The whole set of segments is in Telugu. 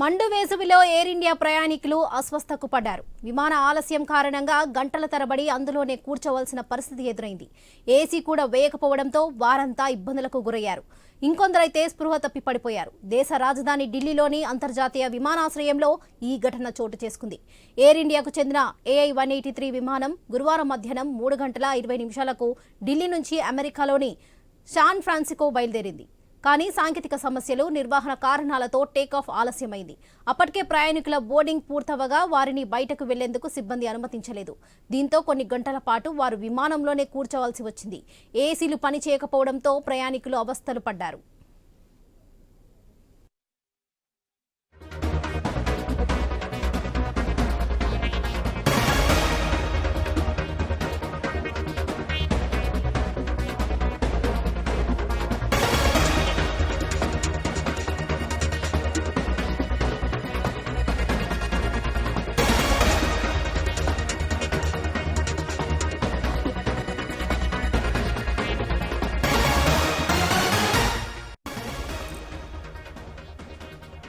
మండు వేసవిలో ఎయిర్ ఇండియా ప్రయాణికులు అస్వస్థకు పడ్డారు. విమాన ఆలస్యం కారణంగా గంటల తరబడి అందులోనే కూర్చోవలసిన పరిస్థితి ఎదురైంది. ఏసీ కూడా వేయకపోవడంతో వారంతా ఇబ్బందులకు గురయ్యారు. ఇంకొందరైతే స్పృహ తప్పి పడిపోయారు. దేశ రాజధాని ఢిల్లీలోని అంతర్జాతీయ విమానాశ్రయంలో ఈ ఘటన చోటు చేసుకుంది. ఎయిర్ ఇండియాకు చెందిన ఏఐ వన్ ఎయిటీ త్రీ విమానం గురువారం మధ్యాహ్నం మూడు గంటల ఇరవై నిమిషాలకు ఢిల్లీ నుంచి అమెరికాలోని శాన్ ఫ్రాన్సిస్కో బయలుదేరింది. కానీ సాంకేతిక సమస్యలు నిర్వహణ కారణాలతో టేకాఫ్ ఆలస్యమైంది. అప్పటికే ప్రయాణికుల బోర్డింగ్ పూర్తవగా వారిని బయటకు వెళ్ళేందుకు సిబ్బంది అనుమతించలేదు. దీంతో కొన్ని గంటల పాటు వారు విమానంలోనే కూర్చోవలసి వచ్చింది. ఏసీలు పనిచేయకపోవడంతో ప్రయాణికులు అవస్థలు పడ్డారు.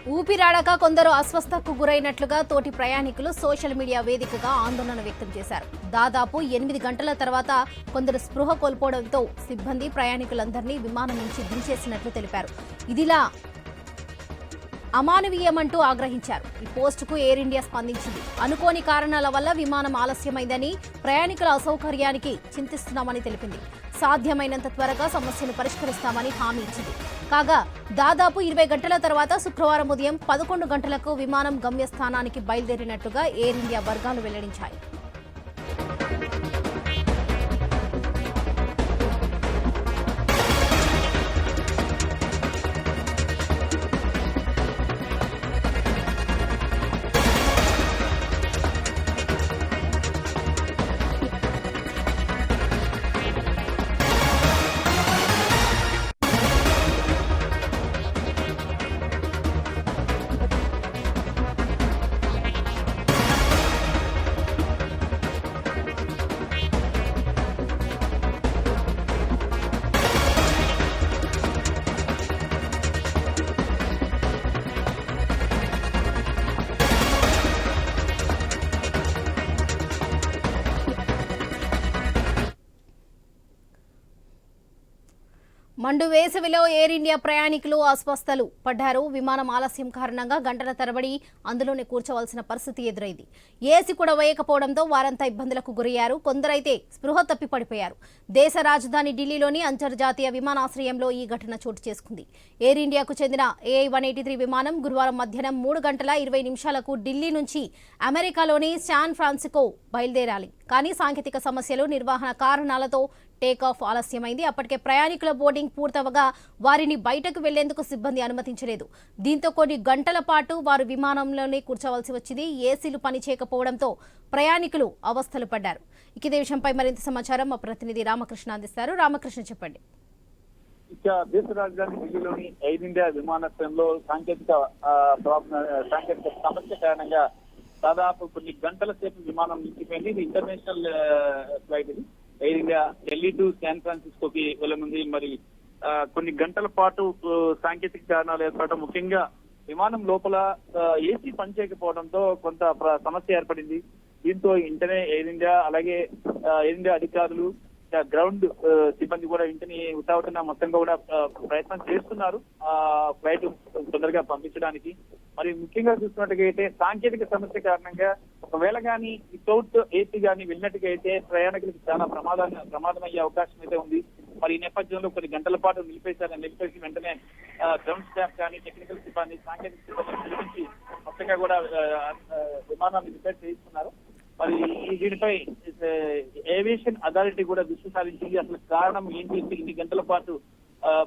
ఊపిరాడక కొందరు అస్వస్థకు గురైనట్లుగా తోటి ప్రయాణికులు సోషల్ మీడియా వేదికగా ఆందోళన వ్యక్తం చేశారు. దాదాపు ఎనిమిది గంటల తర్వాత కొందరు స్పృహ కోల్పోవడంతో సిబ్బంది ప్రయాణికులందరినీ విమానం నుంచి దించేసినట్లు తెలిపారు. ఇదిలా అమానవీయమంటూ ఆగ్రహించారు. ఈ పోస్టుకు ఎయిర్ ఇండియా స్పందించింది. అనుకోని కారణాల వల్ల విమానం ఆలస్యమైందని ప్రయాణికుల అసౌకర్యానికి చింతిస్తున్నామని తెలిపింది. సాధ్యమైనంత త్వరగా సమస్యను పరిష్కరిస్తామని హామీ ఇచ్చింది. కాగా దాదాపు ఇరవై గంటల తర్వాత శుక్రవారం ఉదయం పదకొండు గంటలకు విమానం గమ్యస్థానానికి బయలుదేరినట్లుగా ఎయిర్ ఇండియా వర్గాలు వెల్లడించాయి. మండు వేసవిలో ఎయిర్ ఇండియా ప్రయాణికులు అస్వస్థలు పడ్డారు. విమానం ఆలస్యం కారణంగా గంటల తరబడి అందులోనే కూర్చోవలసిన పరిస్థితి ఎదురైంది. ఏసీ కూడా వేయకపోవడంతో వారంతా ఇబ్బందులకు గురయ్యారు. కొందరైతే స్పృహ తప్పి పడిపోయారు. దేశ రాజధాని ఢిల్లీలోని అంతర్జాతీయ విమానాశ్రయంలో ఈ ఘటన చోటు చేసుకుంది. ఎయిర్ ఇండియాకు చెందిన ఏఐ వన్ ఎయిటీ త్రీ విమానం గురువారం మధ్యాహ్నం మూడు గంటల ఇరవై నిమిషాలకు ఢిల్లీ నుంచి అమెరికాలోని శాన్ ఫ్రాన్సిస్కో బయలుదేరాలి. కానీ సాంకేతిక సమస్యలు నిర్వహణ కారణాలతో టేకాఫ్ ఆలస్యమైంది. అప్పటికే ప్రయాణికుల బోర్డింగ్ పూర్తవగా వారిని బయటకు వెళ్ళేందుకు సిబ్బంది అనుమతించలేదు. దీంతో కొన్ని గంటల పాటు వారు విమానంలోనే కూర్చోవలసి వచ్చింది. ఏసీలు పనిచేయకపోవడంతో ప్రయాణికులు అవస్థలు పడ్డారు. ఇక ఇదే విషయంపై మరింత సమాచారం మా ప్రతినిధి రామకృష్ణ అందిస్తారు. రామకృష్ణ చెప్పండి. ఇక దేశ రాజధాని ఢిల్లీలోని ఎయిర్ ఇండియా విమానాశ్రయంలో సాంకేతిక సాంకేతిక సమస్య కారణంగా దాదాపు కొన్ని గంటల సేపు విమానం నిలిచిపోయింది. ఇది ఇంటర్నేషనల్ ఫ్లైట్ ఇది. Air India Delhi to San ఫ్రాన్సిస్కోకి వెళ్ళనుంది. మరి ఆ, కొన్ని గంటల పాటు సాంకేతిక కారణాలు ఏర్పడటం ముఖ్యంగా విమానం లోపల ఏసీ పనిచేయకపోవడంతో కొంత సమస్య ఏర్పడింది. దీంతో ఇంటనే ఎయిర్ ఇండియా అలాగే ఎయిర్ ఇండియా అధికారులు గ్రౌండ్ సిబ్బంది కూడా ఇంటిని ఉటావుతున్న మొత్తంగా కూడా ప్రయత్నం చేస్తున్నారు. ఆ ఫ్లైట్ తొందరగా పంపించడానికి. మరి ముఖ్యంగా చూస్తున్నట్టుగా అయితే సాంకేతిక సమస్య కారణంగా ఒకవేళ కానీ వితౌట్ ఏసీ కానీ వెళ్ళినట్టుగా అయితే ప్రయాణికులకు చాలా ప్రమాద ప్రమాదం అయ్యే అవకాశం అయితే ఉంది. మరి ఈ నేపథ్యంలో కొన్ని గంటల పాటు నిలిపేశారని నిలిపేసి వెంటనే గ్రౌండ్ స్టాఫ్ కానీ టెక్నికల్ సిబ్బంది సాంకేతిక సిబ్బంది పిలిపించి మొత్తంగా కూడా విమానాన్ని రిపేర్ చేయిస్తున్నారు. మరి దీనిపై ఏవియేషన్ అథారిటీ కూడా దృష్టి సారించింది అసలు కారణం ఏంటి? ఇన్ని గంటల పాటు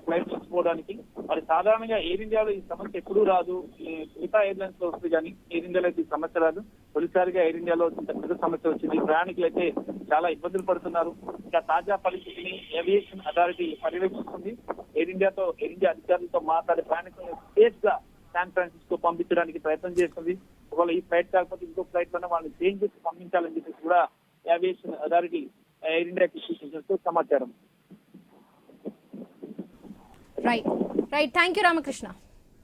ఫ్లైట్ తీసుకోవడానికి మరి సాధారణంగా ఎయిర్ ఇండియాలో ఈ సమస్య ఎప్పుడూ రాదు. మిగతా ఎయిర్లైన్స్లో వస్తుంది కానీ ఎయిర్ ఇండియాలో అయితే ఈ సమస్య రాదు. తొలిసారిగా ఎయిర్ ఇండియాలో పెద్ద సమస్య వచ్చింది. ప్రయాణికులు అయితే చాలా ఇబ్బందులు పడుతున్నారు. ఇంకా తాజా పరిస్థితిని ఏవియేషన్ అథారిటీ పర్యవేక్షిస్తుంది. ఎయిర్ ఇండియాతో ఎయిర్ ఇండియా అధికారులతో మాట్లాడే ప్రయాణికులను సేఫ్గా శాన్ ఫ్రాన్సిస్కో పంపించడానికి ప్రయత్నం చేస్తుంది. ఒకవేళ ఈ ఫ్లైట్ కాకపోతే ఇంకో ఫ్లైట్లోనే వాళ్ళని చేంజ్ చేసి పంపించాలని చెప్పేసి కూడా ఏవియేషన్ అథారిటీ ఎయిర్ ఇండియాకి సూచించినట్టు సమాచారం. Right right thank you Ramakrishna